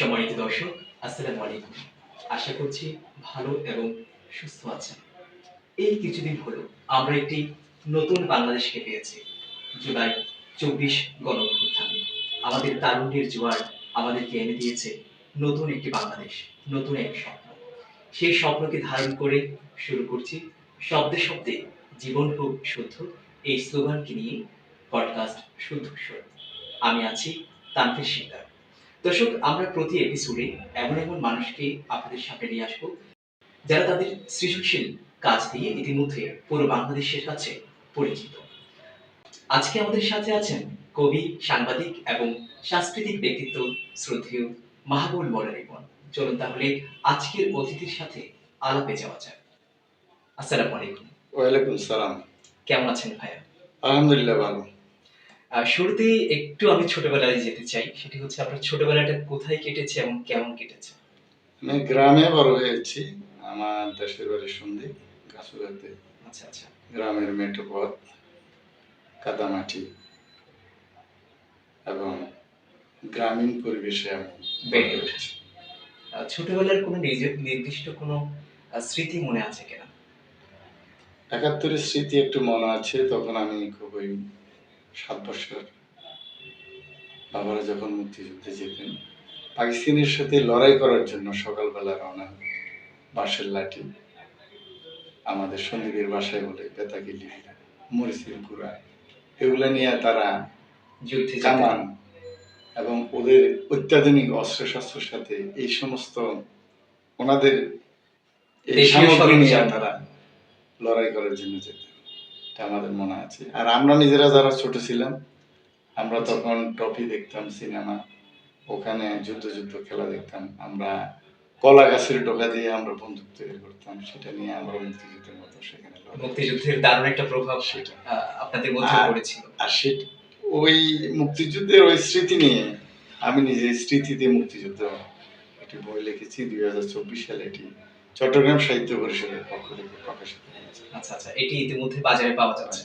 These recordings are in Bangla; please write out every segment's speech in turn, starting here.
সম্মানিত দর্শক, আসসালামু আলাইকুম। আশা করছি ভালো এবং সুস্থ আছেন। এই কিছুদিন হলো আমরা একটি নতুন বাংলাদেশকে পেয়েছি, জুলাই চব্বিশ গণঅভ্যুত্থান। আমাদের তারুণ্যের জোয়ার আমাদেরকে এনে দিয়েছে নতুন একটি বাংলাদেশ, নতুন এক স্বপ্ন। সেই স্বপ্নকে ধারণ করে শুরু করছি শব্দে শব্দে জীবন হোক শুদ্ধ, এই স্লোগানকে নিয়ে পডকাস্ট শুদ্ধ আমি আছি তান্ত্রিক শিকদার। দর্শক আমরা প্রতি এপিসোডে এমন এমন মানুষকে আপনাদের সামনে নিয়ে আসব যারা তাদের সৃজনশীল কাজ দিয়ে ইতিমধ্যে পুরো বাংলাদেশের কাছে পরিচিত। আজকে আমাদের সাথে আছেন কবি সাংবাদিক এবং সাংস্কৃতিক ব্যক্তিত্ব শ্রদ্ধেয় মাহবুল মোল্লা রিপন। চলুন তাহলে আজকের অতিথির সাথে আলাপে যাওয়া যাক। আসসালামু আলাইকুম। ওয়ালাইকুম সালাম। কেমন আছেন ভাইয়া? আলহামদুলিল্লাহ ভালো। শুরুতে একটু আমি ছোটবেলায় যেতে চাই। সেটি হচ্ছে আপনার ছোটবেলাটা কোথায় কেটেছে এবং কেমন কেটেছে? আমি গ্রামে বড় হয়েছি। আমার দেশের বাড়ি সন্ধি গাছুরাতে আচ্ছা আচ্ছা। গ্রামের মেঠো পথ কাদামাটি এবং গ্রামীণ পরিবেশে আমি বেড়ে উঠেছি। ছোটবেলার কোনো নিজের নির্দিষ্ট কোনো স্মৃতি মনে আছে কিনা? একাত্তরের স্মৃতি একটু মনে আছে তখন আমি খুবই সাত বছর বাবারা যখন মুক্তিযুদ্ধে যেতেন পাকিস্তানের সাথে লড়াই করার জন্য সকালবেলা রওনা। বাঁশের লাঠি আমাদের সন্দীপের বাসায় বলে বেতাগিলি মরিচের গুঁড়া এগুলো নিয়ে তারা যুদ্ধে? কামান এবং ওদের অত্যাধুনিক অস্ত্র শস্ত্রের সাথে এই সমস্ত ওনাদের এই সামগ্রী নিয়ে তারা লড়াই করার জন্য যেত এটা আমাদের মনে আছে। আর আমরা নিজেরা যারা ছোট ছিলাম আমরা তখন টপি দেখতাম সিনেমা ওখানে যুদ্ধ যুদ্ধ খেলা দেখতাম। আমরা কলা গাছের টোকা দিয়ে আমরা বন্দুক তৈরি করতাম সেটা নিয়ে আমরা মুক্তিযুদ্ধের মতো সেখানে মুক্তিযুদ্ধের দারুণ একটা প্রভাব সেটা। আপনাদের মধ্যে পড়েছিল। আর ওই মুক্তিযুদ্ধের ওই স্মৃতি নিয়ে আমি নিজে স্মৃতিতে মুক্তিযুদ্ধ একটি বই লিখেছি দুই হাজার চব্বিশ সালে এটি চট্টগ্রাম সাহিত্য পরিষদের পক্ষ থেকে প্রকাশিত হয়েছে। আচ্ছা আচ্ছা এটি ইতিমধ্যে বাজারে পাওয়া যাচ্ছে।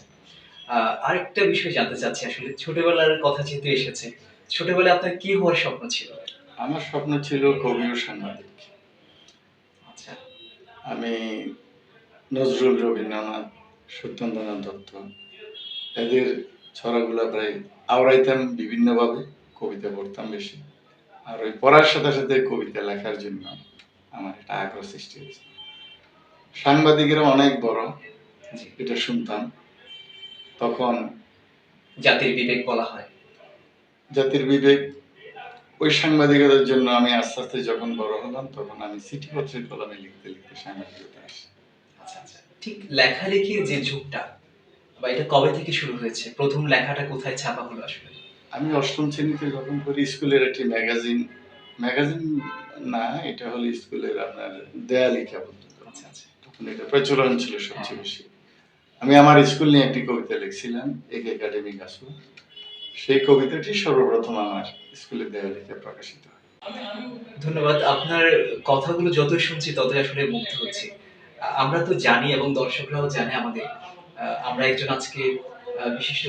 আরেকটা বিষয় জানতে চাচ্ছি আসলে ছোটবেলার কথা যেহেতু এসেছে ছোটবেলায় আপনার কি হওয়ার স্বপ্ন ছিল? আমার স্বপ্ন ছিল কবি ও সাংবাদিক। আচ্ছা। আমি নজরুল রবীন্দ্রনাথ সত্যেন্দ্রনাথ দত্ত এদের ছড়াগুলো প্রায় আওড়াইতাম বিভিন্নভাবে কবিতা পড়তাম বেশি। আর ওই পড়ার সাথে সাথে কবিতা লেখার জন্য আমার একটা আগ্রহ সৃষ্টি হয়েছে। সাংবাদিকেরা অনেক বড় এটা শুনতাম। তখন জাতির বিবেক বলা হয়। জাতির বিবেক ওই সাংবাদিকতার জন্য আমি আস্তে আস্তে যখন বড় হলাম তখন আমি সিটি পত্রের কলমে লিখতে লিখতে সাংবাদিকতা আসি। আচ্ছা আচ্ছা। ঠিক লেখালেখির যে যুগটা বা এটা কবে থেকে শুরু হয়েছে? প্রথম লেখাটা কোথায় ছাপা হলো আসলে? আমি অষ্টম শ্রেণীতে যখন করি স্কুলের একটি ম্যাগাজিন ম্যাগাজিন না, এটা হলো স্কুলের আপনার দেয়ালিকা বলতো তখন এটা প্রচলন ছিল সবচেয়ে বেশি। আমি আমার স্কুল নিয়ে একটি কবিতা লিখছিলাম, এক একাডেমিক আসু সেই কবিতাটি সর্বপ্রথম আমার স্কুলের দেয়ালিকা প্রকাশিত ধন্যবাদ, আপনার কথাগুলো যতই শুনছি ততই আসলে মুগ্ধ হচ্ছি। আমরা তো জানি এবং দর্শকরাও জানে আমাদের আমরা একজন আজকে বিশিষ্ট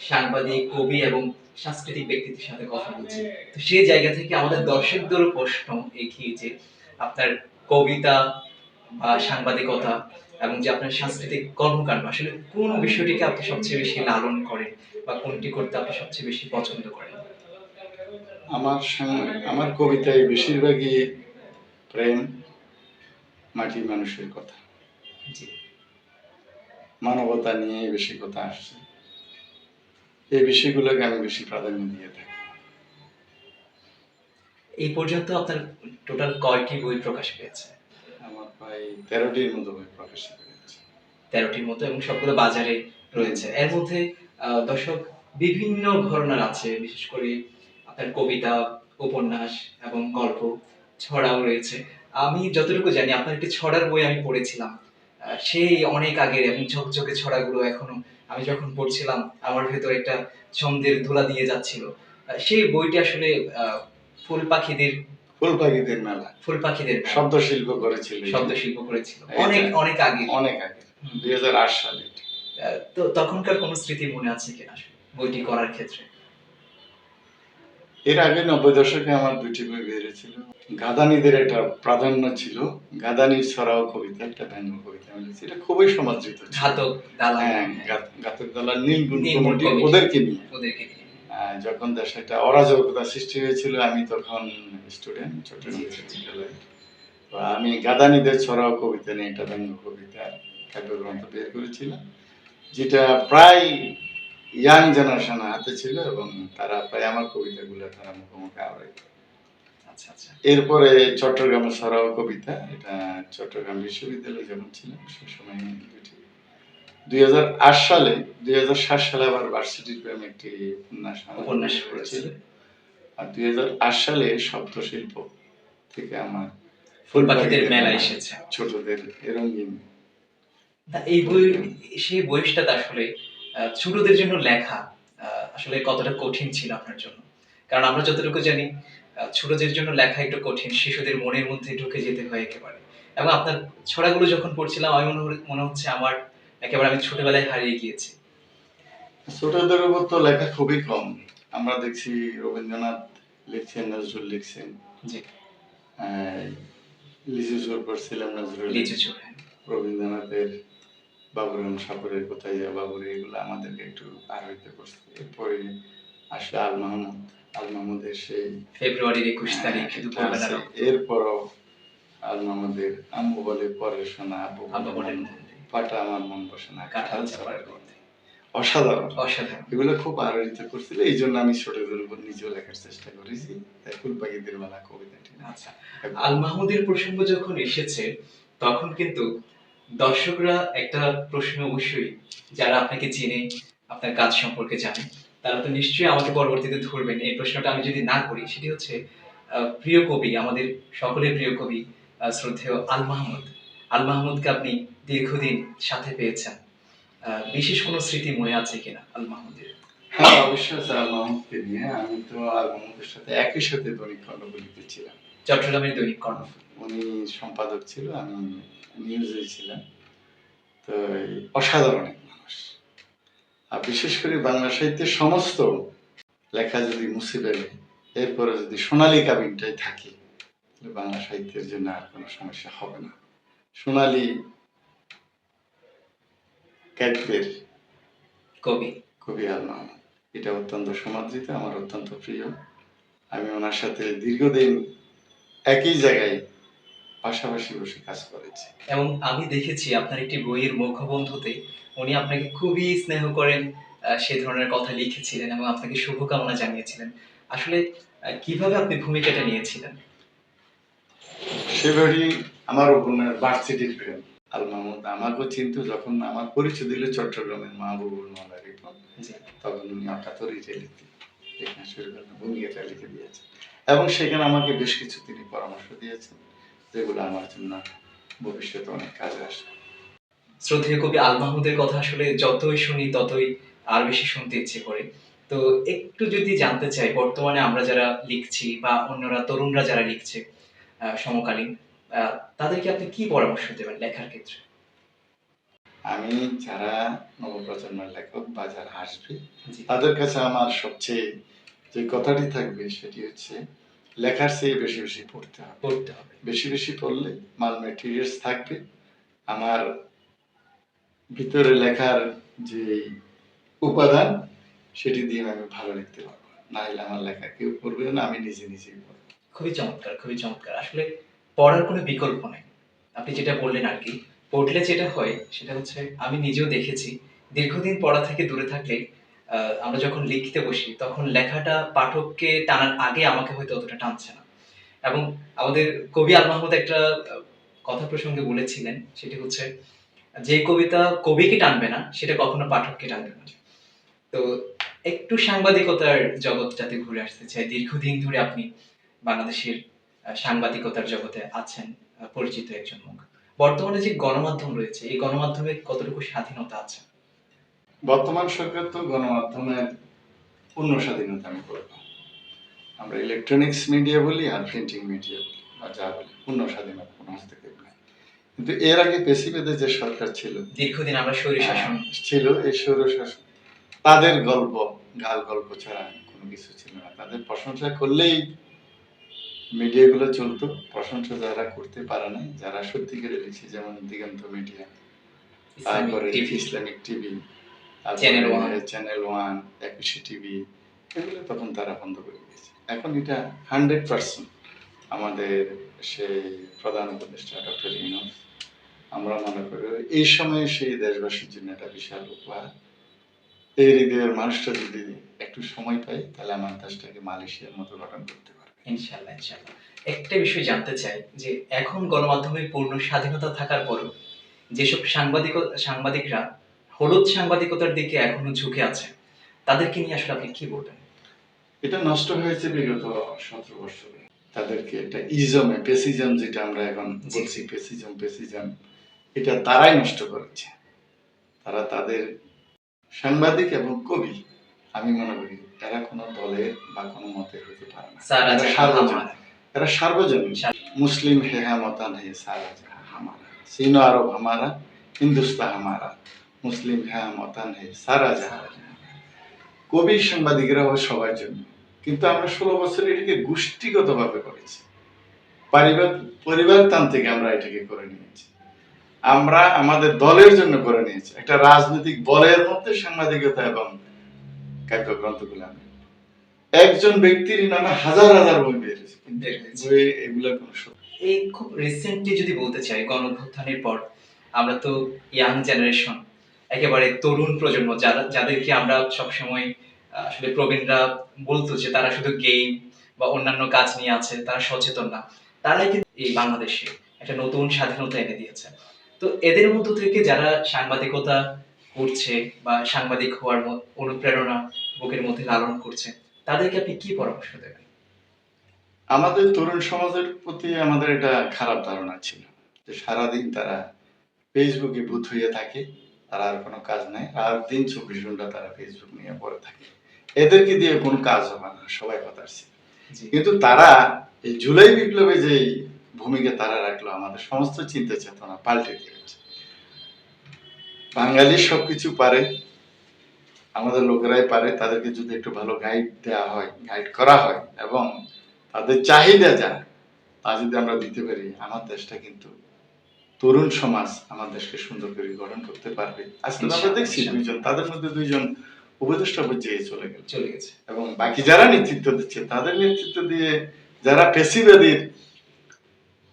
সাংবাদিক কবি এবং সাংস্কৃতিক ব্যক্তিত্বের সাথে কথা বলছি। তো সেই জায়গা থেকে আমাদের দর্শকদেরও প্রশ্ন এগিয়ে যে আপনার কবিতা বা সাংবাদিকতা এবং যে আপনার সাংস্কৃতিক কর্মকাণ্ড আসলে কোন বিষয়টিকে আপনি সবচেয়ে বেশি লালন করেন বা কোনটি করতে আপনি সবচেয়ে বেশি পছন্দ করেন? আমার আমার কবিতায় বেশিরভাগই প্রেম মাটি মানুষের কথা। মানবতা নিয়ে বেশি কথা আসছে। এই বিষয়গুলোকে আমি বেশি প্রাধান্য দিয়ে থাকি। এই পর্যন্ত আপনার টোটাল কয়টি বই প্রকাশ পেয়েছে? আমার প্রায় তেরোটির মতো বই প্রকাশিত হয়েছে তেরোটির মতো এবং সবগুলো বাজারে রয়েছে। এর মধ্যে দর্শক বিভিন্ন ঘরনার আছে বিশেষ করে আপনার কবিতা উপন্যাস এবং গল্প ছড়াও রয়েছে। আমি যতটুকু জানি আপনার একটি ছড়ার বই আমি পড়েছিলাম। সেই অনেক আগের এবং ঝকঝকে ছড়াগুলো এখনও আমি যখন পড়ছিলাম আমার ভেতর একটা ছন্দের ধুলা দিয়ে যাচ্ছিল। সেই বইটি আসলে আহ, ফুল পাখিদের ফুল পাখিদের মেলা। ফুল পাখিদের শব্দ শিল্প করেছিল শব্দ শিল্প করেছিল। অনেক অনেক আগে। অনেক আগে। দুই হাজার আট সালে তো তখনকার কোনো স্মৃতি মনে আছে কিনা বইটি করার ক্ষেত্রে? এর আগে নব্বই দশকে আমার দুটি বই বেরিয়েছিল। গাদানিদের একটা প্রাধান্য ছিল। গাদানি ছড়াও কবিতা একটা ব্যঙ্গ কবিতা আমি লিখেছি। এটা খুবই সমাদৃত ঘাতক হ্যাঁ ঘাতক দলার নীলগুণ নীলগুণ কমিটি। ওদেরকে নিয়ে। ওদেরকে নিয়ে। যখন দেশে একটা অরাজকতা সৃষ্টি হয়েছিল আমি তখন স্টুডেন্ট চট্টগ্রাম। বিশ্ববিদ্যালয়ে। আমি গাদানিদের ছড়াও কবিতা নিয়ে একটা ব্যঙ্গ কবিতা কাব্যগ্রন্থ বের করেছিলাম যেটা প্রায় ইয়াং জেনারেশন হাতে ছিল এবং তারা প্রায় আমার কবিতাগুলো তারা মুখোমুখি আচ্ছা আচ্ছা। এরপরে চট্টগ্রামের ছড়াও কবিতা এটা চট্টগ্রাম বিশ্ববিদ্যালয়ে যখন ছিলাম সে সময় দুই হাজার আট সালে দুই হাজার সাত সালে আবার ভার্সিটির প্রেম একটি উপন্যাস উপন্যাস পড়েছিল আর দুই হাজার আট সালে শব্দশিল্প থেকে আমার ফুল পাখিদের মেলা এসেছে। ছোটদের রঙিন এই বই সেই বয়সটাতে আসলে ছোটদের জন্য লেখা আসলে কতটা কঠিন ছিল আপনার জন্য। কারণ আমরা যতটুকু জানি ছোটদের জন্য লেখা একটু কঠিন শিশুদের মনের মধ্যে ঢুকে যেতে হয় একেবারে। এবং আপনার ছড়াগুলো যখন পড়ছিলাম আমি মনে হচ্ছে আমার একেবারে আমি ছোটবেলায় হারিয়ে গিয়েছি। ছোটদের উপর তো লেখা খুবই কম। আমরা দেখছি রবীন্দ্রনাথ লিখছেন নজরুল লিখছেন। লিচু চোর পড়ছিলাম নজরুল হ্যাঁ। রবীন্দ্রনাথের বাবুরাম সাগরের কোথায় বাবুরে এগুলো আমাদেরকে একটু আরোহিত করছে এরপরে আসলে আল মাহমুদ। আল মাহমুদের সেই ফেব্রুয়ারির একুশ তারিখ হ্যাঁ, দুপুরবেলা আছে। এরপরও আল মাহমুদের আম্মু বলে পরে শোনা আব্বু বলে পাটা আমার মন বসে না কাঁঠাল গন্ধে। অসাধারণ। অসাধারণ। এগুলো খুব আলোড়িত করছিল এই জন্য আমি ছোটদের উপর নিজেও লেখার চেষ্টা করেছি। তাই ফুলপাখিদের মেলা কবিতাটি আচ্ছা আল মাহমুদের প্রসঙ্গ যখন এসেছে তখন কিন্তু দর্শকরা একটা প্রশ্ন অবশ্যই যারা আপনাকে চিনে আপনার কাজ সম্পর্কে জানে তারা তো নিশ্চয়ই আমাকে পরবর্তীতে ধরবেন। এই প্রশ্নটা আমি যদি না করি সেটি হচ্ছে প্রিয় কবি আমাদের সকলের প্রিয় কবি শ্রদ্ধেয় আল মাহমুদ। আল মাহমুদকে আপনি দীর্ঘদিন সাথে পেয়েছেন। আহ, বিশেষ কোনো স্মৃতি মনে আছে কিনা আল মাহমুদের? হ্যাঁ অবশ্যই আছে আল মাহমুদকে নিয়ে। আমি তো আল মাহমুদের সাথে একই সাথে দৈনিক খণ্ডগুলিতে ছিলাম চট্টগ্রামের দৈনিক কর্ণফুল। উনি সম্পাদক ছিল আমি নিউজে ছিলাম। তো অসাধারণ এক মানুষ। আর বিশেষ করে বাংলা সাহিত্যের সমস্ত লেখা যদি মুছে ফেলে এরপরে যদি সোনালী কাবিনটাই থাকে তাহলে বাংলা সাহিত্যের জন্য আর কোনো সমস্যা হবে না। সোনালী কাব্যের কবি। কবি আল মাহমুদ এটা অত্যন্ত সমাদৃত আমার অত্যন্ত প্রিয়। আমি ওনার সাথে দীর্ঘদিন একই জায়গায় পাশাপাশি বসে কাজ করেছি। এবং আমি দেখেছি আপনার একটি বইয়ের মুখবন্ধুতে উনি আপনাকে খুবই স্নেহ করেন সে ধরনের কথা লিখেছিলেন এবং আপনাকে শুভকামনা জানিয়েছিলেন। আসলে কীভাবে আপনি ভূমিকাটা নিয়েছিলেন? সেবারই আমার উপন্যাস ভার্সিটির প্রেম আল মাহমুদ। আমাকেও চিন্তু যখন আমার পরিচয় দিল চট্টগ্রামের মাহবুবুল মাওলা তখন উনি অকাতরিতে লিখতে লেখা শুরু করলেন ভূমিকাটা লিখে দিয়েছেন। এবং সেখানে আমাকে বেশ কিছু তিনি পরামর্শ দিয়েছেন। যেগুলো আমার জন্য ভবিষ্যতে অনেক কাজে আসবে। শ্রদ্ধেয় কবি আল মাহমুদের কথা আসলে যতই শুনি ততই আর বেশি শুনতে ইচ্ছে করে। তো একটু যদি জানতে চাই বর্তমানে আমরা যারা লিখছি বা অন্যরা তরুণরা যারা লিখছে সমকালীন তাদেরকে আপনি কি পরামর্শ দেবেন লেখার ক্ষেত্রে? আমি যারা নবপ্রজন্মের লেখক বা যারা আসবে তাদের কাছে আমার সবচেয়ে যে কথাটি থাকবে সেটি হচ্ছে লেখার চেয়ে বেশি বেশি পড়তে হবে। পড়তে হবে। বেশি বেশি পড়লে মাল মেটেরিয়ালস থাকবে। আমার ভিতরে লেখার যে উপাদান সেটি দিয়ে আমি ভালো লিখতে পারব। না হলে আমার লেখা কেউ পড়বে না আমি নিজে নিজেই পড়ব। খুবই চমৎকার খুবই চমৎকার। আসলে পড়ার কোনো বিকল্প নেই। আপনি যেটা বললেন আর কি পড়লে যেটা হয় সেটা হচ্ছে আমি নিজেও দেখেছি দীর্ঘদিন পড়া থেকে দূরে থাকলে আমরা যখন লিখতে বসি, তখন লেখাটা পাঠককে টানার আগে আমাকে হয়তো অতটা টানছে না। এবং আমাদের কবি আল মাহমুদ একটা কথা প্রসঙ্গে বলেছিলেন, সেটি হচ্ছে, যে কবিতা কবিকে টানবে না, সেটা কখনো পাঠককে টানবে না। তো একটু সাংবাদিকতার জগৎটাতে ঘুরে আসতে চাই দীর্ঘদিন ধরে আপনি বাংলাদেশের সাংবাদিকতার জগতে আছেন পরিচিত একজন মুখ বর্তমানে যে গণমাধ্যম রয়েছে, এই গণমাধ্যমের কতটুকু স্বাধীনতা আছে? বর্তমান সরকার তো গণমাধ্যমের পূর্ণ স্বাধীনতা আমি করব আমরা ইলেকট্রনিক্স মিডিয়া বলি আর প্রিন্টিং মিডিয়া বলি বা যা বলি পূর্ণ স্বাধীনতা কোনো হস্তক্ষেপ নাই। কিন্তু এর আগে পেশিবেদে যে সরকার ছিল দীর্ঘদিন আমরা স্বৈর শাসন ছিল এই স্বৈরশাসন তাদের গল্প গাল গল্প ছাড়া কোনো কিছু ছিল না। তাদের প্রশংসা করলেই মিডিয়াগুলো চলতো। প্রশংসা যারা করতে পারে না যারা সত্যিকারে লিখছে যেমন দিগন্ত মিডিয়া তারপরে Islamic TV Channel One। Channel one Ekushey TV এগুলো তখন তারা বন্ধ করে দিয়েছে। এখন এটা হান্ড্রেড পার্সেন্ট আমাদের সেই প্রধান উপদেষ্টা ডক্টর ইউনুস আমরা মনে করি এই সময়ে সেই দেশবাসীর জন্য একটা বিশাল উপহার। এই হৃদয়ের মানুষটা যদি একটু সময় পাই তাহলে আমার দেশটাকে মালয়েশিয়ার মতো গঠন করতে পারবে। ইনশাল্লাহ ইনশাল্লাহ একটা বিষয় জানতে চাই যে এখন গণমাধ্যমের পূর্ণ স্বাধীনতা থাকার পরও যেসব সাংবাদিক সাংবাদিকরা হলুদ সাংবাদিকতার দিকে এখনও ঝুঁকে আছে। তাদেরকে নিয়ে আসলে আপনি কি বলবেন? এটা নষ্ট হয়েছে বিগত সতেরো বছরে। তাদেরকে একটা ইজমে পেসিজম যেটা আমরা এখন বলছি পেসিজম পেসিজম এটা তারাই নষ্ট করেছে। তারা তাদের সাংবাদিক এবং কবি আমি মনে করি এরা কোনো দলের বা কোনো মতের হতে পারে না। এরা সার্বজনীন। এরা সার্বজনীন। মুসলিম হে হামতান হে সারা হামারা। চীন আরব হামারা হিন্দুস্তান হামারা। মুসলিম হে হামতান হে সারা জাহাঁ কবি সাংবাদিকরা হয় সবার জন্য। কিন্তু আমরা ষোলো বছর এটাকে গোষ্ঠীগতভাবে করেছি। পরিবার পরিবারতান্ত্রিক আমরা এটাকে করে নিয়েছি। আমরা আমাদের দলের জন্য করে নিয়েছি। একটা রাজনৈতিক বলের মধ্যে সাংবাদিকতা এবং কাব্যগ্রন্থগুলো আমি একজন ব্যক্তির নামে হাজার হাজার বই বেরিয়েছে। এগুলো এই খুব রিসেন্টলি যদি বলতে চাই গণঅভ্যুত্থানের পর আমরা তো ইয়াং জেনারেশন একেবারে তরুণ প্রজন্ম, যারা, যাদেরকে আমরা সবসময় আসলে প্রবীণরা বলতো যে তারা শুধু গেম বা অন্যান্য কাজ নিয়ে আছে, তারা সচেতন না। তারাই কিন্তু এই বাংলাদেশে একটা নতুন স্বাধীনতা এনে দিয়েছে। তো এদের মধ্য থেকে যারা সাংবাদিকতা করছে বা সাংবাদিক হওয়ার অনুপ্রেরণা বুকের মধ্যে লালন করছে, তাদেরকে আপনি কি পরামর্শ দেবেন? আমাদের তরুণ সমাজের প্রতি আমাদের এটা খারাপ ধারণা ছিল যে সারাদিন তারা ফেসবুকে ভূত হয়ে থাকে। তারা আর কোনো কাজ নাই। আর দিন চব্বিশ ঘণ্টা তারা ফেসবুক নিয়ে পড়ে থাকে। এদেরকে দিয়ে কোনো কাজ হবে না সবাই কথা ছিল কিন্তু তারা এই জুলাই বিপ্লবে যে ভূমিকা তারা রাখল আমাদের সমস্ত চিন্তা চেতনা পাল্টে দিয়েছে। বাঙালি সবকিছু পারে আমাদের লোকেরাই পারে। তাদেরকে যদি একটু ভালো গাইড দেওয়া হয় গাইড করা হয় এবং তাদের চাহিদা যা তা যদি আমরা দিতে পারি আমার দেশটা কিন্তু তরুণ সমাজ আমার দেশকে সুন্দর করে গঠন করতে পারবে। আজকে আমরা দেখছি দুইজন তাদের মধ্যে দুইজন উপদেষ্টা পর্যায়ে চলে গেল। চলে গেছে। এবং বাকি যারা নেতৃত্ব দিচ্ছে তাদের নেতৃত্ব দিয়ে যারা পেশিবাদীর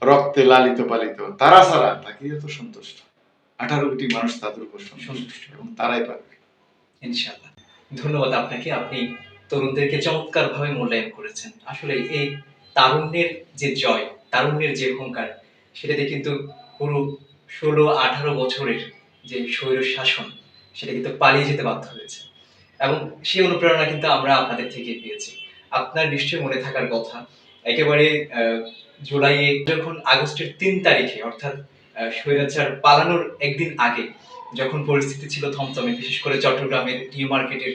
রক্তে লালিত পালিত তারা ছাড়া বাকিরা তো সন্তুষ্ট? আঠারো কোটি মানুষ তাদের উপর সন্তুষ্ট। এবং তারাই পারবে। ইনশাআল্লাহ। ধন্যবাদ আপনাকে। আপনি তরুণদেরকে চমৎকার ভাবে মূল্যায়ন করেছেন। আসলে এই তারুণ্যের যে জয় তারুণ্যের যে অহংকার সেটাতে কিন্তু পুরো ষোলো, আঠারো বছরের যে স্বৈর শাসন সেটা কিন্তু পালিয়ে যেতে বাধ্য হয়েছে। এবং সেই অনুপ্রেরণা কিন্তু আমরা আপনাদের থেকে পেয়েছি। আপনার নিশ্চয়ই মনে থাকার কথা, একেবারে জুলাইয়ে যখন আগস্টের তিন তারিখে, অর্থাৎ স্বৈরাচার পালানোর একদিন আগে, যখন পরিস্থিতি ছিল থমথমে, বিশেষ করে চট্টগ্রামের নিউ মার্কেটের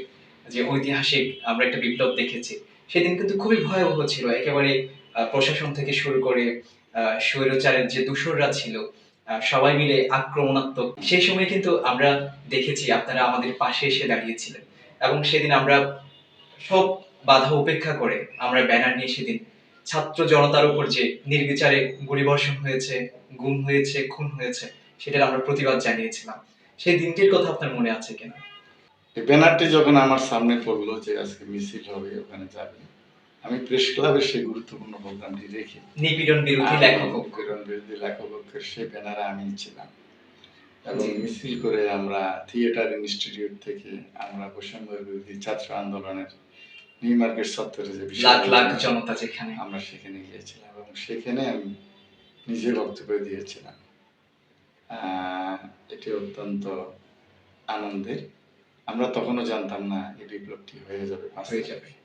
যে ঐতিহাসিক আমরা একটা বিপ্লব দেখেছি, সেদিন কিন্তু খুবই ভয়াবহ ছিল। একেবারে প্রশাসন থেকে শুরু করে স্বৈরাচারের যে দূষররা ছিল সবাই মিলে আক্রমণাত্মক। সেই সময় কিন্তু আমরা দেখেছি আপনারা আমাদের পাশে এসে দাঁড়িয়েছিলেন এবং সেদিন আমরা সব বাধা উপেক্ষা করে আমরা ব্যানার নিয়ে সেদিন ছাত্র জনতার উপর যে নির্বিচারে গুলিবর্ষণ হয়েছে, গুম হয়েছে, খুন হয়েছে, সেটার আমরা প্রতিবাদ জানিয়েছিলাম। সেই দিনটির কথা আপনার মনে আছে কিনা? ব্যানারটি যখন আমার সামনে পড়ল যে আজকে মিছিল হবে, ওখানে যাবে আমি প্রেস ক্লাবে সেই গুরুত্বপূর্ণ প্রোগ্রামটি রেখে নিপীড়ন বিরোধী লেখক। কিরণ বিরোধী লেখকের সেই ব্যানারে আমি ছিলাম। এবং মিছিল করে আমরা থিয়েটার ইনস্টিটিউট থেকে আমরা বৈষম্য বিরোধী ছাত্র আন্দোলনের নিউ মার্কেট চত্বরে যে লাখ লাখ জনতা যেখানে। আমরা সেখানে গিয়েছিলাম এবং সেখানে আমি নিজে বক্তব্য দিয়েছিলাম। আহ, এটি অত্যন্ত আনন্দের। আমরা তখনও জানতাম না এই বিপ্লবটি হয়ে যাবে হয়ে যাবে।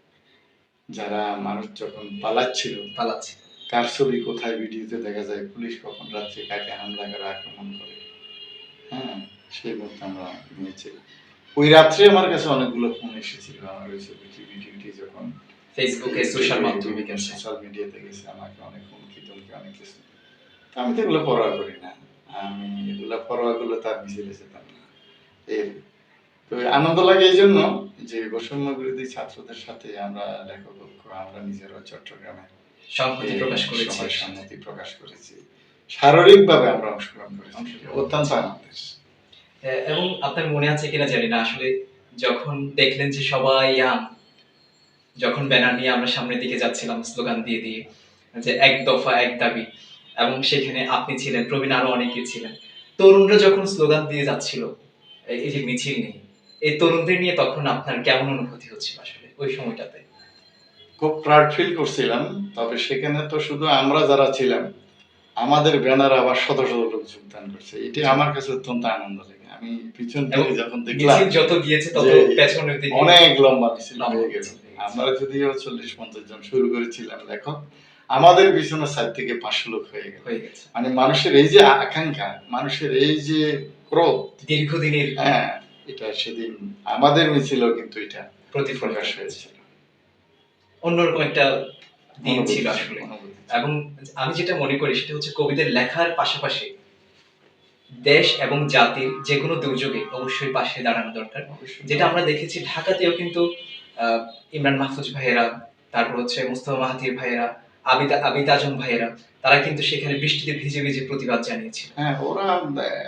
যারা মানুষ যখন পালাচ্ছিল পালাচ্ছে। কার ছবি কোথায় ভিডিওতে দেখা যায় পুলিশ কখন রাত্রে কাকে হামলা করে আক্রমণ করে। হ্যাঁ সেই মুহূর্তে আমরা নিয়েছিলাম ওই রাত্রে আমার কাছে অনেকগুলো ফোন এসেছিল আমার ওই ছবি টিভি টিভি যখন ফেসবুকে সোশ্যাল মাধ্যমে সোশ্যাল মিডিয়াতে গেছে। আমাকে অনেক হুমকি তুমকি অনেক কিছু তা আমি তো এগুলো পরোয়া করি না। আমি এগুলো পরোয়া করলে তার মিছিলে যেতাম না। এর তো আনন্দ লাগে এই জন্য যে বৈষম্য বিরোধী ছাত্রদের সাথে আমরা লেখক আমরা নিজেরা চট্টগ্রামে সংহতি প্রকাশ করেছি। সম্মতি প্রকাশ করেছি। শারীরিকভাবে আমরা অংশগ্রহণ করেছি। অত্যন্ত আনন্দের। এবং আপনার মনে আছে কিনা জানি না আসলে যখন দেখলেন যে সবাই যখন ব্যানার নিয়ে আমরা সামনের দিকে যাচ্ছিলাম স্লোগান দিয়ে দিয়ে যে এক দফা এক দাবি এবং সেখানে আপনি ছিলেন প্রবীণ আরও অনেকে ছিলেন তরুণরা যখন স্লোগান দিয়ে যাচ্ছিল এই- এই যে মিছিল নিয়ে এই তরুণদের নিয়ে তখন আপনার কেমন অনুভূতি হচ্ছিল আসলে ওই সময়টাতে? খুব প্রাউড ফিল করছিলাম তবে সেখানে তো শুধু আমরা যারা ছিলাম আমাদের ব্যানার আবার শত শত লোক যোগদান করছে। এটি আমার কাছে অত্যন্ত আনন্দ লাগে। আমি পিছন থেকে যখন দেখলাম যত গিয়েছে তত পেছনের দিকে অনেক লম্বা মিছিল হয়ে গেছে। আমরা যদিও চল্লিশ পঞ্চাশ জন শুরু করেছিলাম দেখো আমাদের পিছনে সাইড থেকে পাঁচশো লোক হয়ে গেল। গেছে। মানে মানুষের এই যে আকাঙ্ক্ষা মানুষের এই যে ক্রোধ দীর্ঘদিনের হ্যাঁ এটা সেদিন আমাদের মিছিলও কিন্তু এটা প্রতিফলন হয়েছিল। অন্যরকম একটা দিন ছিল আসলে। এবং আমি যেটা মনে করি সেটা হচ্ছে কবিদের লেখার পাশাপাশি দেশ এবং জাতির যে কোনো দুর্যোগে অবশ্যই পাশে দাঁড়ানো দরকার। যেটা আমরা দেখেছি ঢাকাতেও কিন্তু আহ, ইমরান মাহফুজ ভাইয়েরা তারপর হচ্ছে মুস্তফা মাহাতির ভাইয়েরা আবিদা আবিদ আজম ভাইয়েরা তারা কিন্তু সেখানে বৃষ্টিতে ভিজে ভিজে প্রতিবাদ জানিয়েছে হ্যাঁ ওরা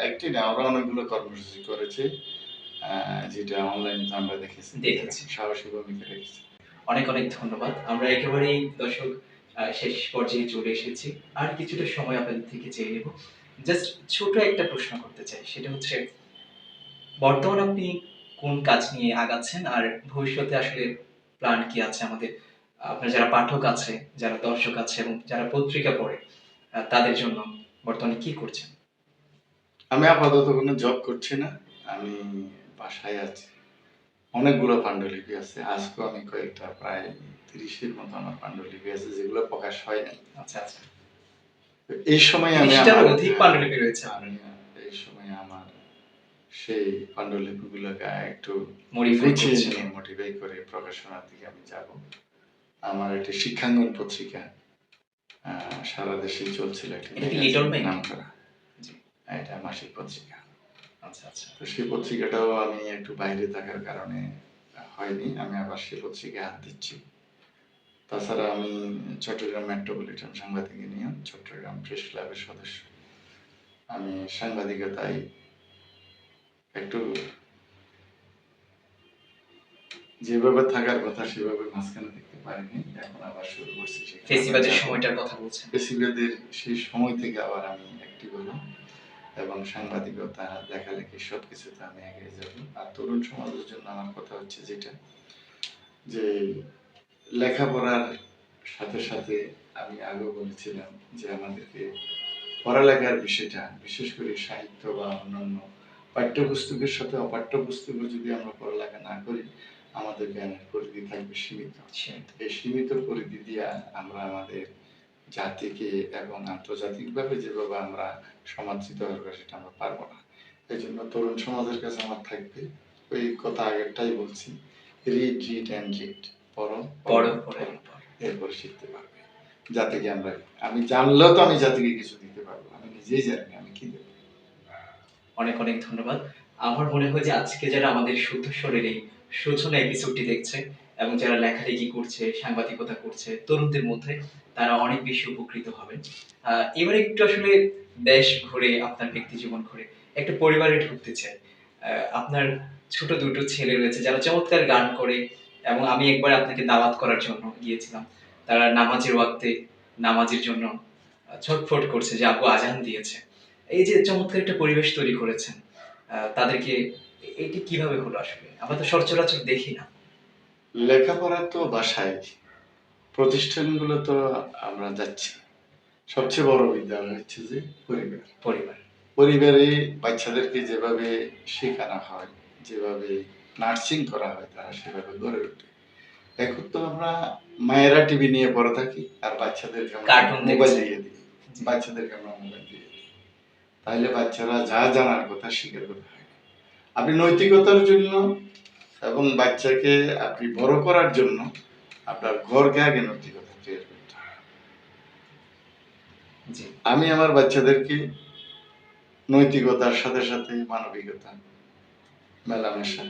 একটি না ওরা অনেকগুলো কর্মসূচি করেছে। যেটা অনলাইনে আমরা দেখেছি দেখেছি। সাহসী ভূমিকা রেখেছে। অনেক অনেক ধন্যবাদ। আমরা একেবারেই দর্শক শেষ পর্যায়ে চলে এসেছি। আর কিছুটা সময় আপনাদের থেকে চেয়ে নেব। জাস্ট ছোট একটা প্রশ্ন করতে চাই সেটা হচ্ছে বর্তমানে আপনি কোন কাজ নিয়ে আগাচ্ছেন? আর ভবিষ্যতে আসলে প্ল্যান কি আছে আমাদের? আপনার যারা পাঠক আছে যারা দর্শক আছে এবং যারা পত্রিকা পড়ে তাদের জন্য বর্তমানে কি করছেন? আমি আপাতত কোনো জব করছি না। আমি বাসায় আছি। অনেকগুলো পাণ্ডুলিপি আছে। আজকে আমি কয়েকটা প্রায় তিরিশের মতো আমার পাণ্ডুলিপি আছে যেগুলো প্রকাশ হয় নাই। আচ্ছা আচ্ছা। এই সময় আমি অধিক পাণ্ডুলিপি রয়েছে আমি এই সময় আমার সেই পাণ্ডুলিপিগুলোকে একটু মডিফাই করছেন করে প্রকাশনার দিকে আমি যাব। আমার একটি শিক্ষাঙ্গন পত্রিকা সারা দেশে চলছিল একটি? নাম করা। এটা মাসিক পত্রিকা। আচ্ছা আচ্ছা। তো সেই পত্রিকাটাও আমি একটু বাইরে থাকার কারণে হয়নি আমি আবার সেই পত্রিকায় হাত দিচ্ছি। তাছাড়া আমি চট্টগ্রাম মেট্রোপলিটন সাংবাদিক ইউনিয়ন চট্টগ্রাম প্রেস ক্লাবের সদস্য। আমি সাংবাদিকতায় একটু যেভাবে থাকার কথা সেভাবে মাঝখানে দেখতে পারিনি এখন আবার শুরু করছি ফেসিবাদের সময়টার কথা বলছেন। বেশিরভাগের সেই সময় থেকে আবার আমি অ্যাক্টিভ হলাম। এবং সাংবাদিকতা লেখালেখি সব কিছুতে আমি এগিয়ে যাব। আর তরুণ সমাজের জন্য আমার কথা হচ্ছে যেটা যে লেখাপড়ার সাথে সাথে আমি আগেও বলেছিলাম যে আমাদেরকে পড়ালেখার বিষয়টা বিশেষ করে সাহিত্য বা অন্যান্য পাঠ্যপুস্তকের সাথে অপাঠ্যপুস্তকও যদি আমরা পড়ালেখা না করি আমাদের জ্ঞানের পরিধি থাকবে সীমিত। এই সীমিত পরিধি দিয়ে আমরা আমাদের জাতিকে এবং আন্তর্জাতিকভাবে যেভাবে আমরা সমাদৃত হবে সেটা আমরা পারব না। এই জন্য তরুণ সমাজের কাছে আমার থাকবে ওই কথা আগেরটাই বলছি রিড রিড অ্যান্ড রিড পড়ো পড়ে এরপরে শিখতে পারবে। জাতিকে আমরা আমি জানলেও তো আমি জাতিকে কিছু দিতে পারব আমি নিজেই জানি আমি কি দেবো। অনেক অনেক ধন্যবাদ। আমার মনে হয় যে আজকে যারা আমাদের শুদ্ধ এই সূচনা এপিসোডটি দেখছে এবং যারা লেখালেখি করছে সাংবাদিকতা করছে তরুণদের মধ্যে তারা অনেক বেশি উপকৃত হবেন আহ, এবার একটু আসলে দেশ ঘুরে, আপনার ব্যক্তি জীবন ঘুরে, একটা পরিবারে ঢুকতে চাই। আপনার ছোট দুটো ছেলে রয়েছে যারা চমৎকার গান করে এবং আমি একবার আপনাকে দাওয়াত করার জন্য গিয়েছিলাম। তারা নামাজের ওয়াক্তে নামাজের জন্য ছটফট করছে যে আব্বু আজান দিয়েছে। এই যে চমৎকার একটা পরিবেশ তৈরি করেছেন তাদেরকে এটি কীভাবে হলো আসলে? আমরা তো সচরাচর দেখি না। লেখাপড়া তো বাসায়, প্রতিষ্ঠানগুলো তো আমরা যাচ্ছি। সবচেয়ে বড় বিদ্যালয় হচ্ছে যে পরিবার। পরিবার। পরিবারে বাচ্চাদেরকে যেভাবে শেখানো হয় যেভাবে নার্সিং করা হয় তারা সেভাবে গড়ে ওঠে। এখন তো আমরা মায়েরা টিভি নিয়ে পড়ে থাকি আর বাচ্চাদেরকে আমরা মোবাইল দিয়ে দিই। বাচ্চাদেরকে আমরা মোবাইল দিয়ে দিই। তাহলে বাচ্চারা যা জানার কথা শিকার করতে হয় আপনি নৈতিকতার জন্য এবং বাচ্চাকে আপনি বড় করার জন্য আপনার ঘরকে আগে নৈতিকতা তৈরি করতে হয় জি আমি আমার বাচ্চাদেরকে নৈতিকতার সাথে সাথে মানবিকতা মেলামেশা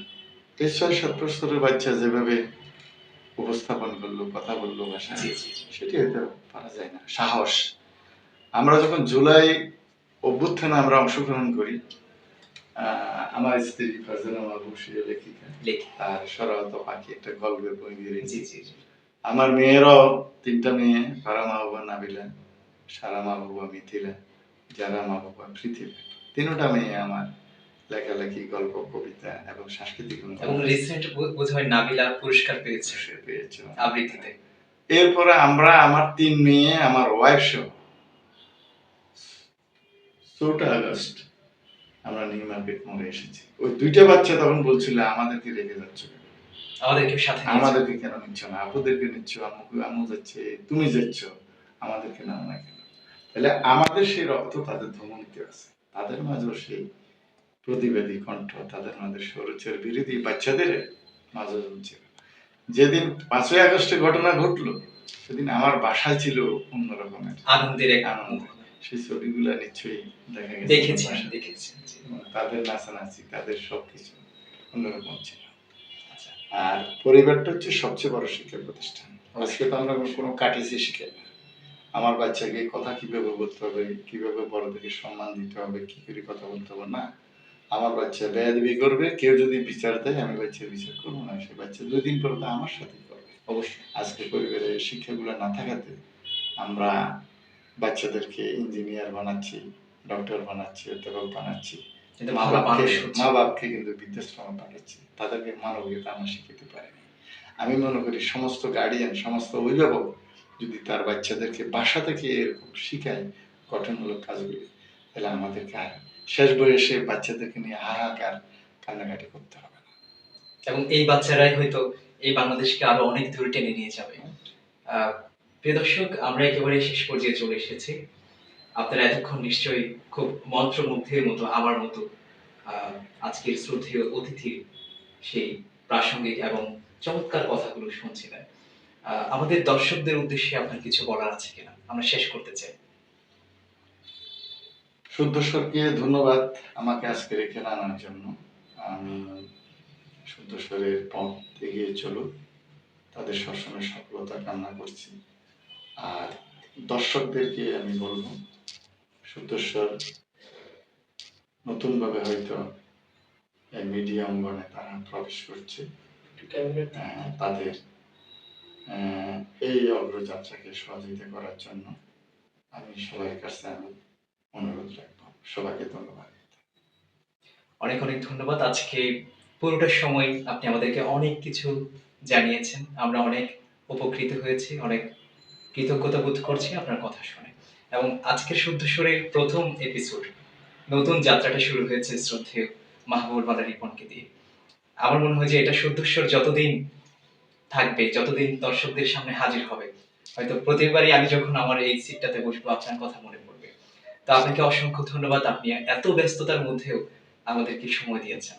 এই ছয় সাত বছরের বাচ্চা যেভাবে উপস্থাপন করল কথা বলল ভাষা। সেটি হয়তো পারা যায় না। সাহস। আমরা যখন জুলাই অভ্যুত্থানে আমরা অংশগ্রহণ করি আমার স্ত্রী ফারজানা মাহবুবশিয়া লেখিকা লেখি তার সরলত পাখি একটা গল্পের বই আমার মেয়েরাও তিনটা মেয়ে ফারা মাহবুবা নাবিলা। সারা মাহবুবা মিথিলা যারা মাহবুবা পৃথিবী। তিনটা মেয়ে আমার লেখালেখি গল্প কবিতা এবং সাংস্কৃতিক এবং রিসেন্ট বোধ হয় নাবিলা পুরস্কার পেয়েছে। সে পেয়েছে। আবৃত্তিতে। এরপরে আমরা আমার তিন মেয়ে আমার ওয়াইফ সহ। চৌঠা আগস্ট আমরা নিউ মার্কেট মোড়ে এসেছি। ওই দুইটা বাচ্চা তখন বলছিল আমাদেরকে রেখে যাচ্ছ? আমাদেরকে সাথে আমাদেরকে কেন নিচ্ছ না? আপুদেরকে নিচ্ছ আম্মুকে আম্মু যাচ্ছে তুমি যাচ্ছ আমাদেরকে নাও না কেন? তাহলে আমাদের সেই রক্ত তাদের ধমনীতে আছে? তাদের মাঝেও সেই প্রতিবাদী কণ্ঠ তাদের মাঝে সরচের বিরোধী বাচ্চাদের মাঝে ছিল। যেদিন পাঁচই আগস্টে ঘটনা ঘটলো সেদিন আমার বাসায় ছিল অন্যরকমের আনন্দের এক আনন্দ। সেই ছবিগুলো নিশ্চয়ই দেখা গেছে দেখেছি। দেখেছি তাদের নাচানাচি তাদের সবকিছু অন্যরকম ছিল। আচ্ছা। আর পরিবারটা হচ্ছে সবচেয়ে বড় শিক্ষা প্রতিষ্ঠান। আজকে তো আমরা কোনো কাটিসি শিখাই না। আমার বাচ্চাকে কথা কীভাবে বলতে হবে কীভাবে বড়দেরকে সম্মান দিতে হবে কি করে কথা বলতে হবে? না আমার বাচ্চা বেয়াদবি করবে কেউ যদি বিচার দেয় আমি বাচ্চার বিচার করব না সে বাচ্চা দুই দিন পর তো আমার সাথেই করবে। অবশ্যই। আজকে পরিবারে শিক্ষাগুলো না থাকাতে আমরা বাচ্চাদেরকে ইঞ্জিনিয়ার বানাচ্ছি ডক্টর বানাচ্ছি অধ্যাপক বানাচ্ছি কিন্তু মা বাপকে- কিন্তু বৃদ্ধাশ্রমে পাঠাচ্ছি। তাদেরকে মানবীয়তা আমরা শিখাতে পারিনি। আমি মনে করি সমস্ত গার্ডিয়ান সমস্ত অভিভাবক যদি তার বাচ্চাদেরকে বাসা থেকে এরকম শিখায় গঠনমূলক কাজগুলি, তাহলে আমাদেরকে আর শেষ বয়সে বাচ্চাদেরকে নিয়ে হাহাকার কান্নাকাটি করতে হবে না। এবং এই বাচ্চারাই হয়তো এই বাংলাদেশকে আরও অনেক দূরে টেনে নিয়ে যাবে। প্রিয় দর্শক, আমরা একেবারে শেষ পর্যায়ে চলে এসেছি। আপনারা এতক্ষণ নিশ্চয়ই খুব মন্ত্রমুগ্ধের মতো, আমার মতো আজকের শ্রদ্ধেয় অতিথির সেই প্রাসঙ্গিক এবং চমৎকার কথাগুলো শুনছিলেন। আমাদের দর্শকদের উদ্দেশ্যে আপনার কিছু বলার আছে কিনা? আমরা শেষ করতে চাই। শুদ্ধস্বরকে ধন্যবাদ আমাকে আজকে রেখে আনার জন্য। আমি শুদ্ধস্বরের পথ এগিয়ে চলুক। তাদের সবসময় সফলতা কামনা করছি। আর দর্শকদেরকে আমি বলব শুদ্ধস্বর নতুনভাবে হয়তো এই মিডিয়া অঙ্গনে তারা প্রবেশ করছে। আহ, তাদের এই অগ্রযাত্রাকে সহযোগিতা করার জন্য আমি সবার কাছে আমি অনুরোধ রাখব। সবাইকে ধন্যবাদ। অনেক অনেক ধন্যবাদ। আজকে পুরোটা সময় আপনি আমাদেরকে অনেক কিছু জানিয়েছেন। আমরা অনেক উপকৃত হয়েছি, অনেক কৃতজ্ঞতা বোধ করছি আপনার কথা শুনে। এবং আজকের শুদ্ধ শুদ্ধস্বরের প্রথম এপিসোড নতুন যাত্রাটা শুরু হয়েছে শ্রদ্ধেয় মাহবুব বালা রিপনকে দিয়ে। আমার মনে হয় যে এটা শুদ্ধস্বর যতদিন থাকবে, যতদিন দর্শকদের সামনে হাজির হবে। হয়তো প্রতিবারই আমি যখন আমার এই সিটটাতে বসবো, আপনার কথা মনে পড়বে। তো আপনাকে অসংখ্য ধন্যবাদ, আপনি এত ব্যস্ততার মধ্যেও আমাদেরকে সময় দিয়েছেন।